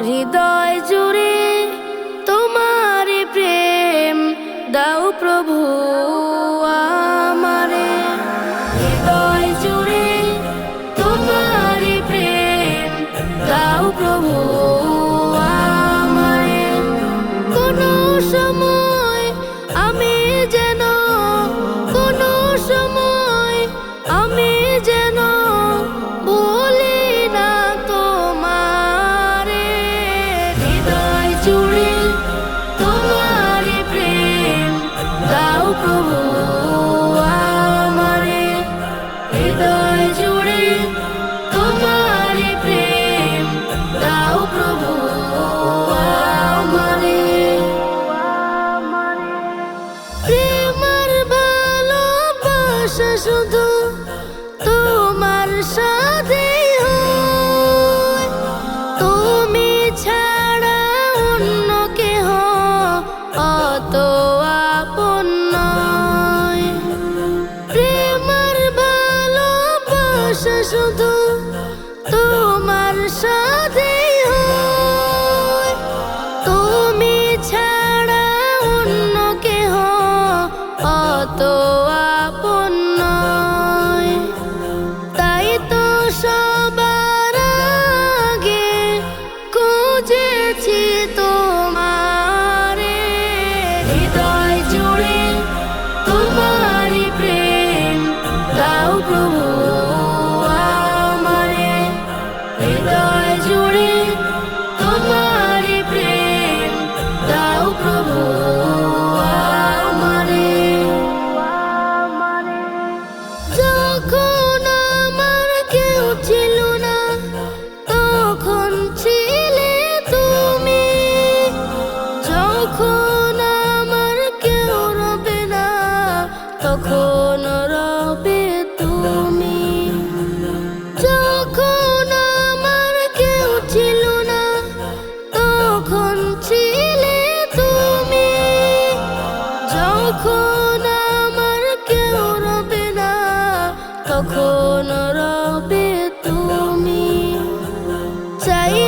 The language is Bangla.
হৃদয় জুড়ে se juntou. І до তখন আমার কেউ রবে না তখন রবে তুমি। চাই